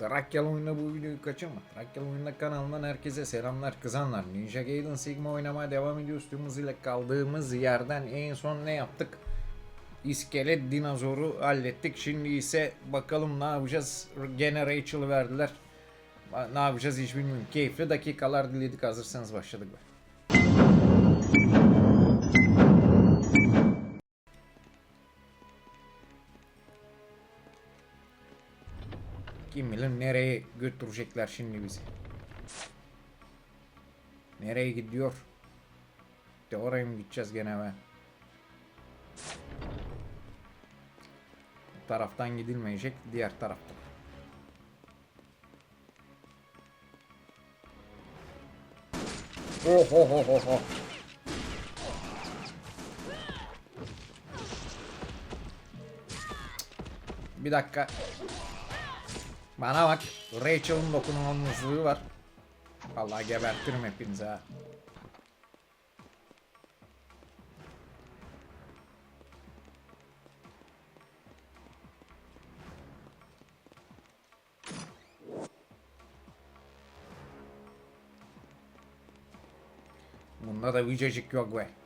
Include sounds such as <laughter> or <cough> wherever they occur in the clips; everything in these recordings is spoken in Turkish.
Trakyalı oyununa bu videoyu kaçırma. Trakyalı oyunda kanalından herkese selamlar kızanlar. Ninja Gaiden Sigma oynamaya devam ediyoruz. Tüm hızıyla kaldığımız yerden en son ne yaptık? İskelet dinozoru hallettik. Şimdi ise bakalım ne yapacağız. Gene Rachel'ı verdiler. Ne yapacağız hiç bilmiyorum. Keyifli dakikalar diledik. Hazırsanız başladık. Kim bilir nereye götürecekler şimdi bizi. Nereye gidiyor? De oraya mı gideceğiz gene be? Bu taraftan gidilmeyecek, diğer taraftan. Oh oh oh oh oh. Bir dakika. Bana bak. Rachel'ın dokunulmazlığı var. Vallahi gebertirim hepinizi ha. Bunda da vicacık yok be.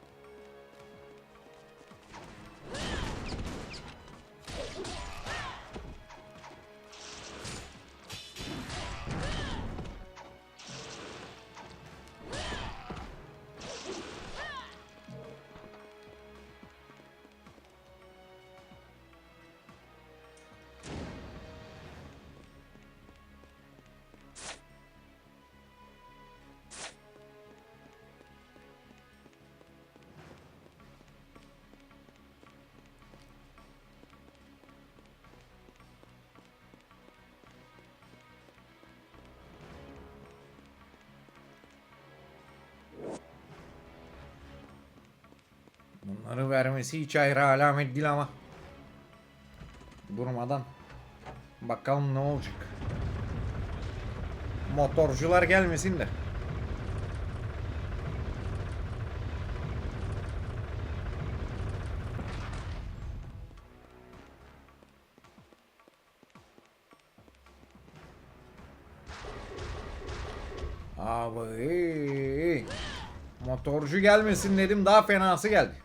Bunları vermesi hiç ayrı alamet değil ama. Durmadan. Bakalım ne olacak. Motorcular gelmesin de. Abi. Motorcu gelmesin dedim daha fenası geldi.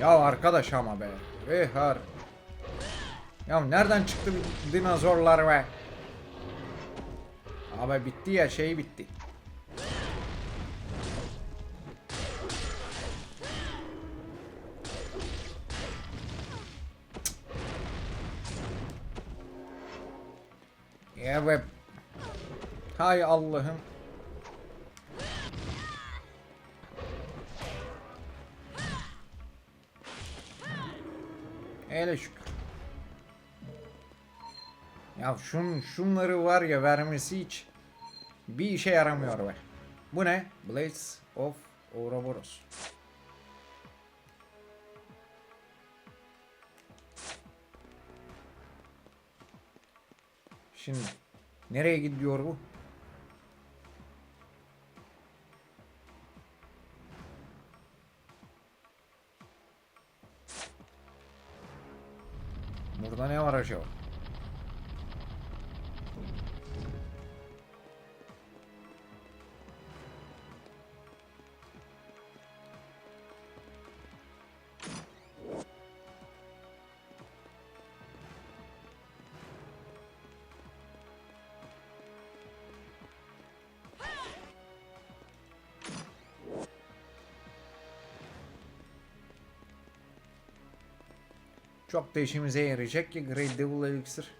Ya arkadaş ama be. Ehar. Ya nereden çıktı dinozorlar be? Abi bitti ya şey bitti. Evet. Hay Allah'ım. Hele şükür. Ya şun, şunları var ya vermesi hiç bir işe yaramıyor be. Bu ne? Blades of Ouroboros. Şimdi nereye gidiyor bu? Çok da işimize yarayacak ki Great Devil Elixir.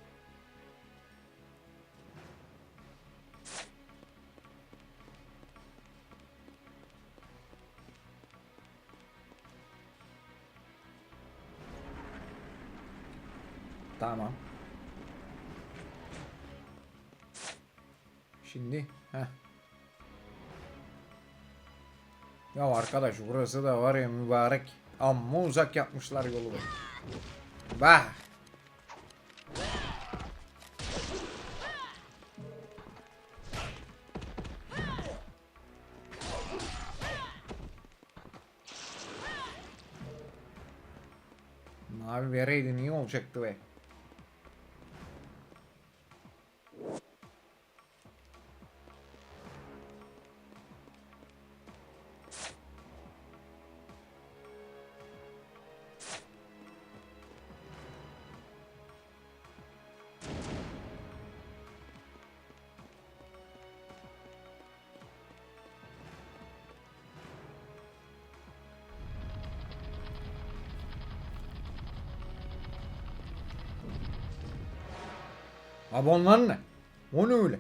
Tamam. Şimdi heh. Ya arkadaş burası da var ya mübarek. Amma uzak yapmışlar yolu. Bah. Mavi vereydin iyi olacaktı be. Abi onlar ne? O ne öyle?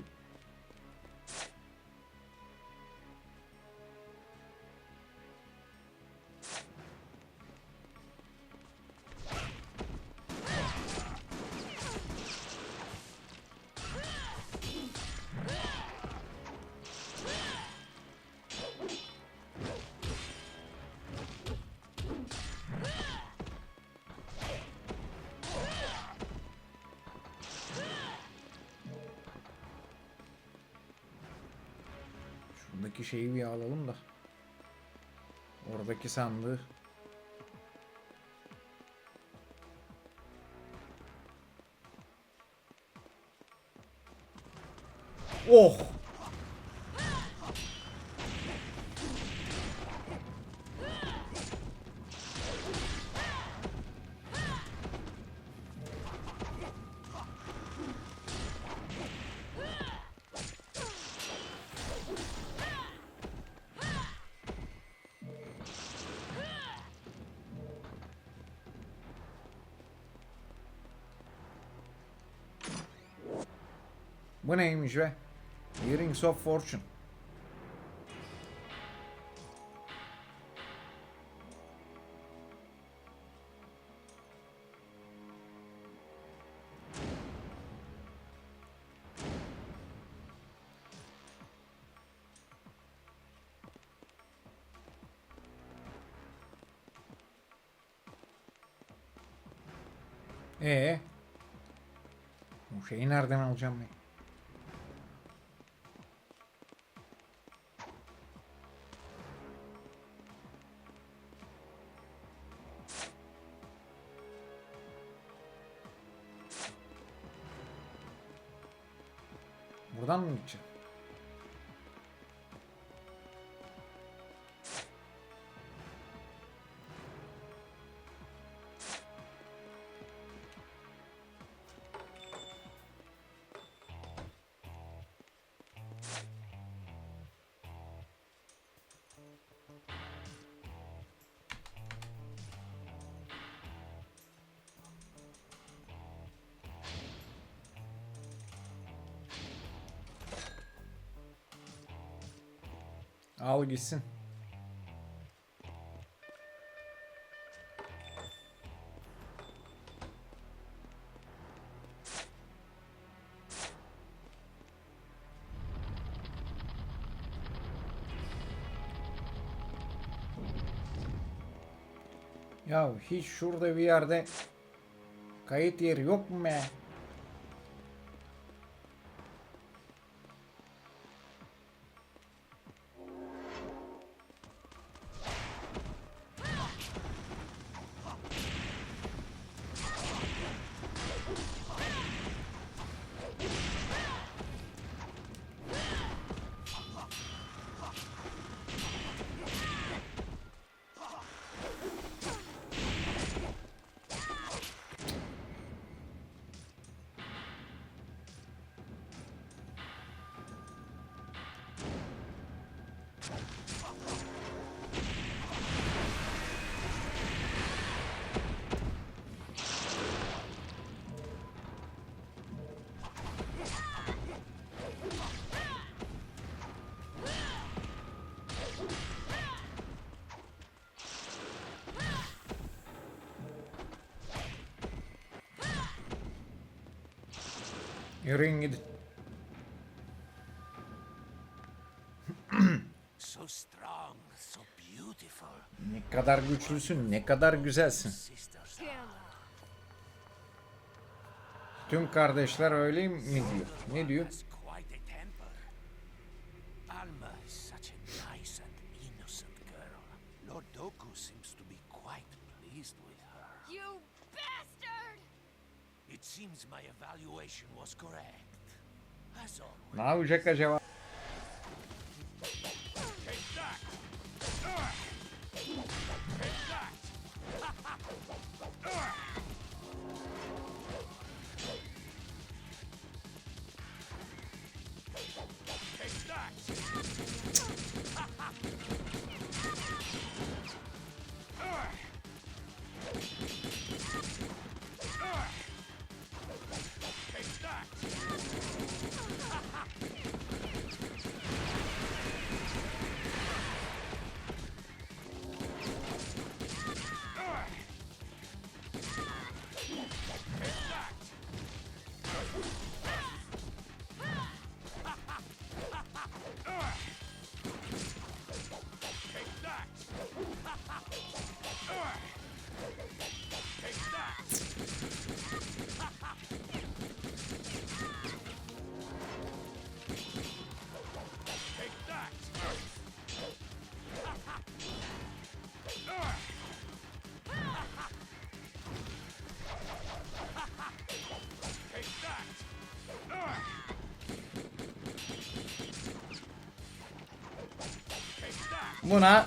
Şuradaki şeyi bir alalım da. Oradaki sandığı. Oh! Bu neymiş be? Earrings of Fortune. Ee, bu şeyi nereden alacağım ben? Buradan mı gideceğim? Al gitsin. Ya hiç şurada bir yerde kayıt yeri yok mu be? Yürüyün gidin. <clears throat> So strong, so beautiful. Ne kadar güçlüsün, ne kadar güzelsin. Tüm kardeşler öyle mi diyor? Ne diyor? quite a temper. Alma is such a nice and innocent girl. Lord Doku seems to be quite pleased with It seems my evaluation was correct. As always. Ne yapacak acaba? Buna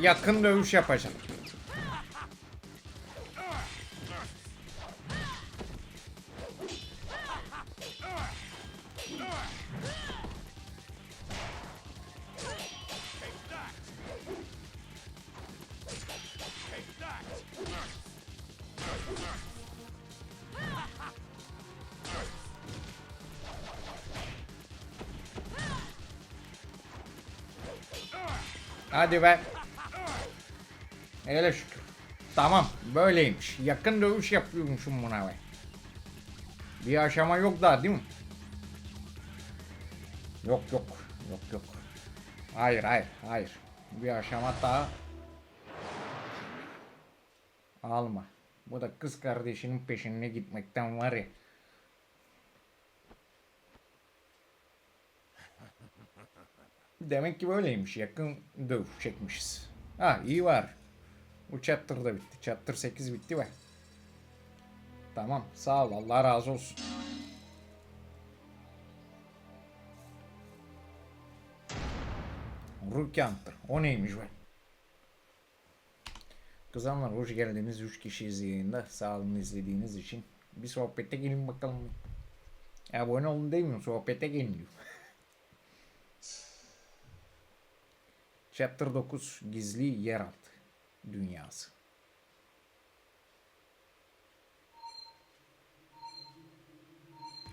yakın dövüş yapacağım. Hadi be. Hele şükür. Tamam böyleymiş. Yakın dövüş yapıyormuşum buna be. Bir aşama yok daha değil mi? Yok yok. Yok yok. Hayır hayır hayır. Bir aşama daha. Alma. Bu da kız kardeşinin peşine gitmekten var ya. Demek ki böyleymiş. Yakın dövüş çekmişiz. Ha iyi var. Bu chapter da bitti. Chapter 8 bitti be. Tamam sağ ol Allah razı olsun. Rookie Hunter. O neymiş be? Kızanlar hoş geldiniz. 3 kişiyiz yayında. Sağ olun izlediğiniz için. Bir sohbete gelin bakalım. Abone olun değil mi? Sohbete gelin diyor. <laughs> Chapter 9 Gizli Yeraltı Dünyası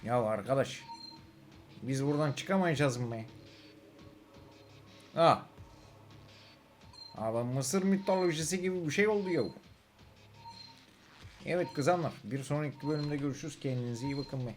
Ya arkadaş Biz buradan çıkamayacağız mı? Ha Abi Mısır mitolojisi gibi bir şey oldu ya. Evet kızanlar bir sonraki bölümde görüşürüz. Kendinize iyi bakın be.